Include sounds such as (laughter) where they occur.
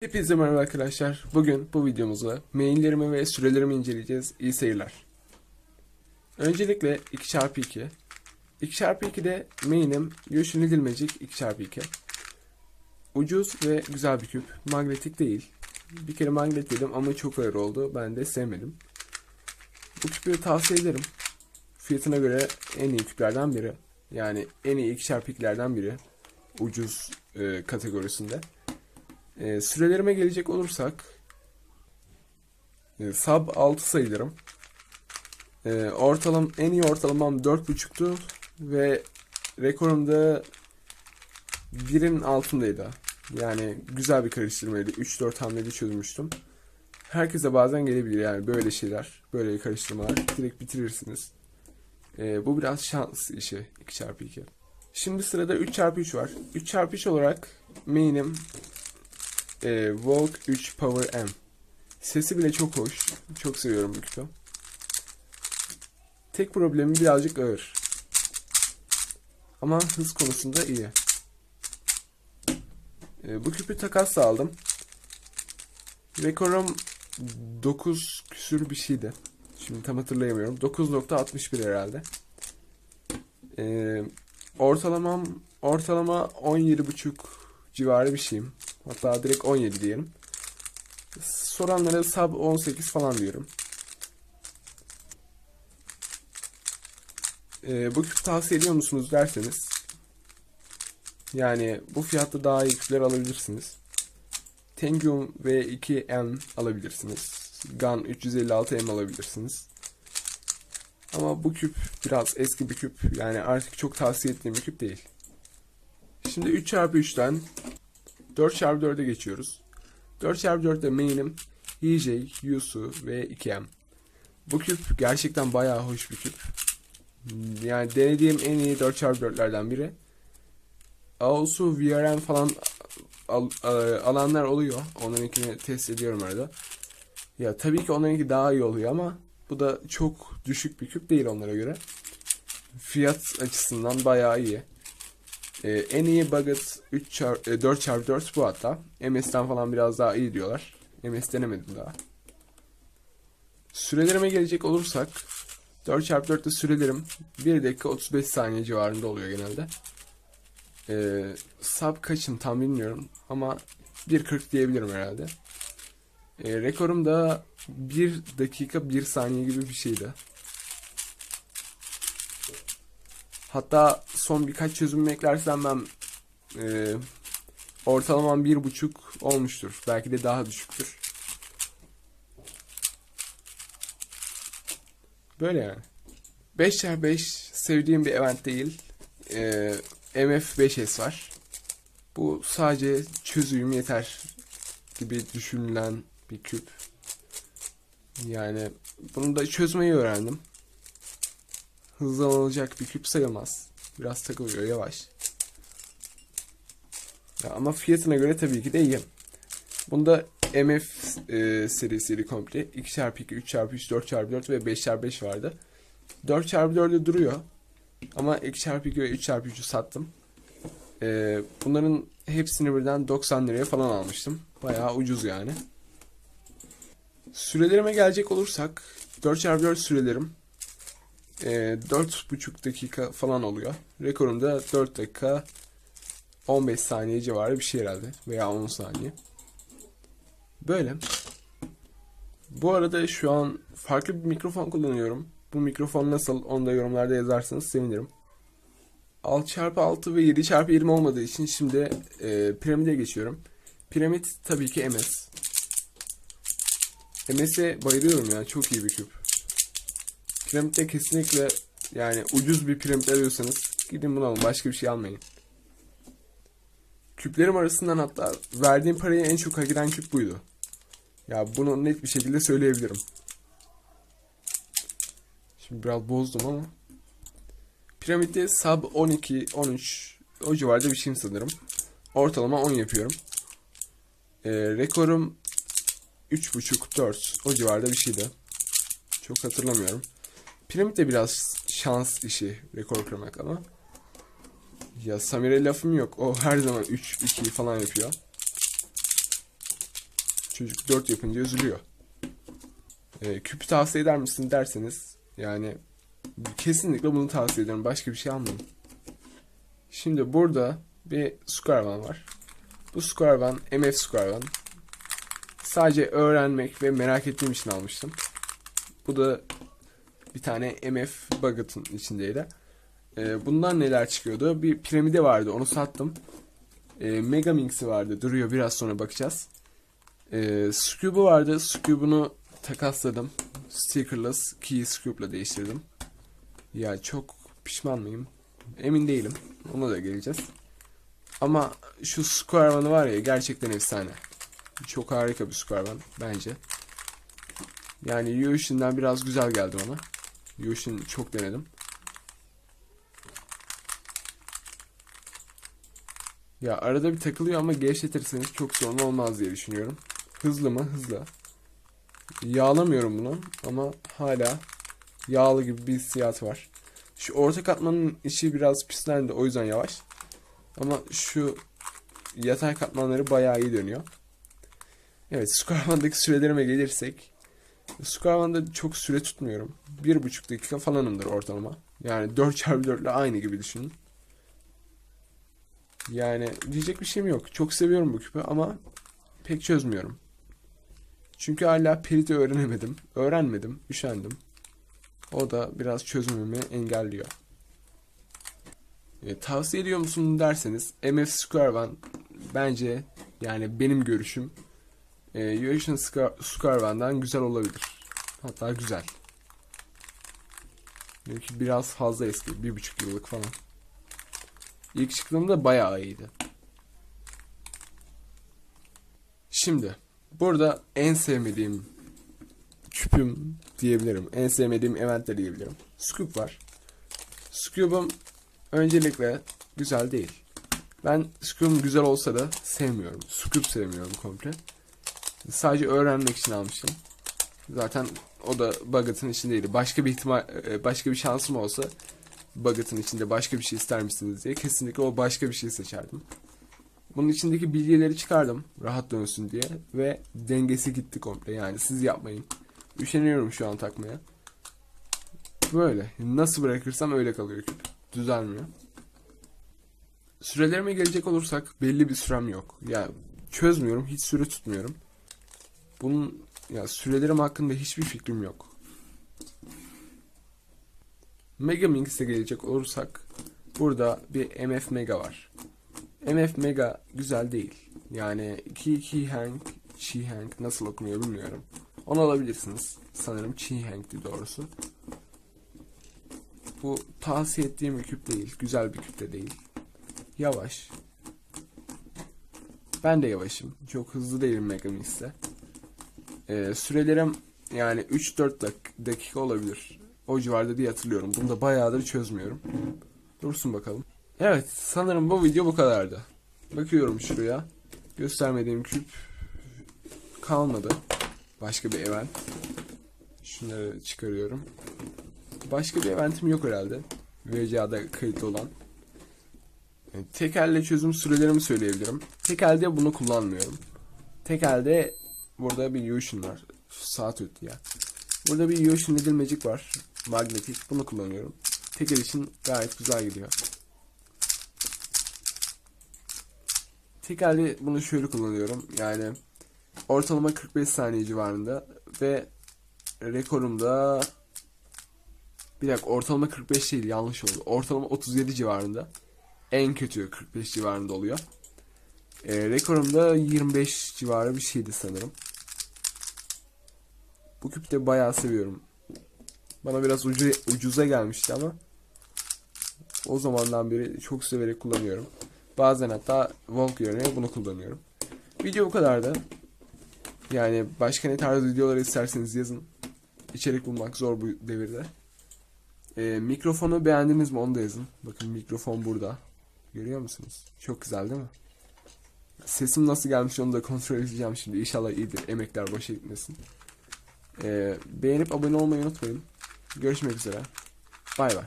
Hepinize merhaba arkadaşlar. Bugün bu videomuzda mainlerimi ve sürelerimi inceleyeceğiz. İyi seyirler. Öncelikle 2x2. 2x2'de main'im Yoshi Little Magic 2x2. Ucuz ve güzel bir küp. Magnetik değil. Bir kere magnet dedim ama çok ağır oldu. Ben de sevmedim. Bu küpü tavsiye ederim. Fiyatına göre en iyi küplerden biri. Yani en iyi 2x2'lerden biri. Ucuz e, kategorisinde. E, sürelerime gelecek olursak e, sub 6 sayılırım. E, ortalam en iyi ortalamam 4.5'tu ve rekorum da 1'in altındaydı. Yani güzel bir karıştırmaydı. 3-4 hamlede çözmüştüm. Herkese bazen gelebilir yani böyle şeyler, böyle karıştırmalar. Direkt bitirirsiniz. E, bu biraz şans işi 2x2. Şimdi sırada 3x3 var. 3x3 olarak main'im e, Volk 3 Power M. Sesi bile çok hoş. Çok seviyorum bu küpü. Tek problemi birazcık ağır. Ama hız konusunda iyi. E, bu küpü takasla aldım. Rekorum 9 küsür bir şeydi. Şimdi tam hatırlayamıyorum. 9.61 herhalde. E, ortalamam ortalama 17.5 civarı bir şeyim. Hatta direkt 17 diyelim. Soranlara sub 18 falan diyorum. Ee, bu küpü tavsiye ediyor musunuz derseniz. Yani bu fiyatta daha iyi küpler alabilirsiniz. Tengium V2M alabilirsiniz. Gun 356M alabilirsiniz. Ama bu küp biraz eski bir küp. Yani artık çok tavsiye ettiğim bir küp değil. Şimdi 3x3'ten 4x4'e geçiyoruz. 4x4'te main'im EJ, Yusu ve 2M. Bu küp gerçekten bayağı hoş bir küp. Yani denediğim en iyi 4x4'lerden biri. Aosu VRM falan al, al- alanlar oluyor. Onlarınkini test ediyorum arada. Ya tabii ki onlarınki daha iyi oluyor ama bu da çok düşük bir küp değil onlara göre. Fiyat açısından bayağı iyi. Ee, en iyi Buget 3 çar- e, 4x4 bu hatta. MS'den falan biraz daha iyi diyorlar. MS denemedim daha. Sürelerime gelecek olursak 4x4'te sürelerim 1 dakika 35 saniye civarında oluyor genelde. Ee, sub kaçım tam bilmiyorum ama 1.40 diyebilirim herhalde. Ee, rekorum da 1 dakika 1 saniye gibi bir şeydi. Hatta son birkaç çözüm eklersem ben e, ortalamam bir buçuk olmuştur. Belki de daha düşüktür. Böyle yani. 5x5 sevdiğim bir event değil. E, MF5S var. Bu sadece çözüyüm yeter gibi düşünülen bir küp. Yani bunu da çözmeyi öğrendim hızlanılacak bir küp sayılmaz. Biraz takılıyor yavaş. Ya ama fiyatına göre tabii ki de iyi. Bunda MF e, serisiydi komple. 2x2, 3x3, 4x4 ve 5x5 vardı. 4x4'de duruyor. Ama 2x2 ve 3x3'ü sattım. E, bunların hepsini birden 90 liraya falan almıştım. Bayağı ucuz yani. Sürelerime gelecek olursak 4x4 sürelerim e, 4,5 dakika falan oluyor. Rekorum da 4 dakika 15 saniye civarı bir şey herhalde. Veya 10 saniye. Böyle. Bu arada şu an farklı bir mikrofon kullanıyorum. Bu mikrofon nasıl onu da yorumlarda yazarsanız sevinirim. 6x6 ve 7x20 olmadığı için şimdi e, piramide geçiyorum. Piramit tabii ki MS. MS'e bayılıyorum ya. Çok iyi bir küp. Piramitte kesinlikle yani ucuz bir piramit arıyorsanız gidin bunu alın. Başka bir şey almayın. Küplerim arasından hatta verdiğim parayı en çok hak küp buydu. Ya bunu net bir şekilde söyleyebilirim. Şimdi biraz bozdum ama. Piramitte sub 12, 13 o civarda bir şeyim sanırım. Ortalama 10 yapıyorum. Ee, rekorum 3.5, 4 o civarda bir şeydi. Çok hatırlamıyorum. Piramit de biraz şans işi rekor kırmak ama. Ya Samir'e lafım yok. O her zaman 3-2 falan yapıyor. Çocuk 4 yapınca üzülüyor. Ee, küpü tavsiye eder misin derseniz yani kesinlikle bunu tavsiye ederim. Başka bir şey almayın. Şimdi burada bir Square var. Bu Square MF Square Sadece öğrenmek ve merak ettiğim için almıştım. Bu da bir tane MF Bucket'ın içindeydi. Ee, bundan neler çıkıyordu? Bir piramide vardı onu sattım. Ee, Megaminx'i vardı duruyor biraz sonra bakacağız. Ee, Scube'u vardı. Scube'unu takasladım. Stickerless Key Scube'la değiştirdim. Ya çok pişman mıyım? Emin değilim. Ona da geleceğiz. Ama şu Square var ya gerçekten efsane. Çok harika bir Square bence. Yani Yoshin'den biraz güzel geldi bana. Yoshin çok denedim. Ya arada bir takılıyor ama gevşetirseniz çok sorun olmaz diye düşünüyorum. Hızlı mı? Hızlı. Yağlamıyorum bunu ama hala yağlı gibi bir hissiyat var. Şu orta katmanın içi biraz pislendi o yüzden yavaş. Ama şu yatay katmanları bayağı iyi dönüyor. Evet Square sürelerime gelirsek Square çok süre tutmuyorum. Bir buçuk dakika falanımdır ortalama. Yani 4x4 ile (laughs) aynı gibi düşünün. Yani diyecek bir şeyim yok. Çok seviyorum bu küpü ama pek çözmüyorum. Çünkü hala Perit'i öğrenemedim. Öğrenmedim. Üşendim. O da biraz çözümümü engelliyor. E, tavsiye ediyor musun derseniz MF Square One bence yani benim görüşüm e, Eurasian Square One'dan güzel olabilir. Hatta güzel. Çünkü biraz fazla eski. Bir buçuk yıllık falan. İlk çıktığımda bayağı iyiydi. Şimdi burada en sevmediğim küpüm diyebilirim. En sevmediğim event de diyebilirim. Scoop var. Scoop'um öncelikle güzel değil. Ben Scoop'um güzel olsa da sevmiyorum. Scoop sevmiyorum komple. Sadece öğrenmek için almıştım. Zaten o da Buget'ın içindeydi. Başka bir ihtimal, e, başka bir şansım olsa Buget'ın içinde başka bir şey ister misiniz diye kesinlikle o başka bir şey seçerdim. Bunun içindeki bilgileri çıkardım rahat dönsün diye ve dengesi gitti komple yani siz yapmayın. Üşeniyorum şu an takmaya. Böyle. Nasıl bırakırsam öyle kalıyor küp. Düzelmiyor. Sürelerime gelecek olursak belli bir sürem yok. Yani çözmüyorum. Hiç süre tutmuyorum. Bunun ya sürelerim hakkında hiçbir fikrim yok. Mega Minx'e gelecek olursak burada bir MF Mega var. MF Mega güzel değil. Yani Ki Ki Hank, Chi Hank nasıl okunuyor bilmiyorum. Onu alabilirsiniz. Sanırım Chi Hank'ti doğrusu. Bu tavsiye ettiğim bir küp değil. Güzel bir küp de değil. Yavaş. Ben de yavaşım. Çok hızlı değilim Mega Ee, sürelerim yani 3-4 dak dakika olabilir. O civarda diye hatırlıyorum. Bunu da bayağıdır çözmüyorum. Dursun bakalım. Evet sanırım bu video bu kadardı. Bakıyorum şuraya. Göstermediğim küp kalmadı. Başka bir event. Şunları çıkarıyorum. Başka bir eventim yok herhalde. VCA'da kayıtlı olan. Tek elle çözüm sürelerimi söyleyebilirim. Tek elde bunu kullanmıyorum. Tek elde burada bir Yushin var. Saat ötü ya. Burada bir Little Magic var. Magnetik. Bunu kullanıyorum. Tek el için gayet güzel gidiyor. Tek elde bunu şöyle kullanıyorum. Yani ortalama 45 saniye civarında ve rekorumda bir dakika ortalama 45 değil yanlış oldu. Ortalama 37 civarında. En kötü 45 civarında oluyor. E, rekorumda 25 civarı bir şeydi sanırım. Bu küpü de bayağı seviyorum. Bana biraz ucu, ucuza gelmişti ama o zamandan beri çok severek kullanıyorum. Bazen hatta Wonk yerine bunu kullanıyorum. Video bu kadardı. Yani başka ne tarz videolar isterseniz yazın. İçerik bulmak zor bu devirde. Ee, mikrofonu beğendiniz mi onu da yazın. Bakın mikrofon burada. Görüyor musunuz? Çok güzel değil mi? Sesim nasıl gelmiş onu da kontrol edeceğim şimdi. İnşallah iyidir. Emekler boşa gitmesin. Ee, beğenip abone olmayı unutmayın. Görüşmek üzere. Bay bay.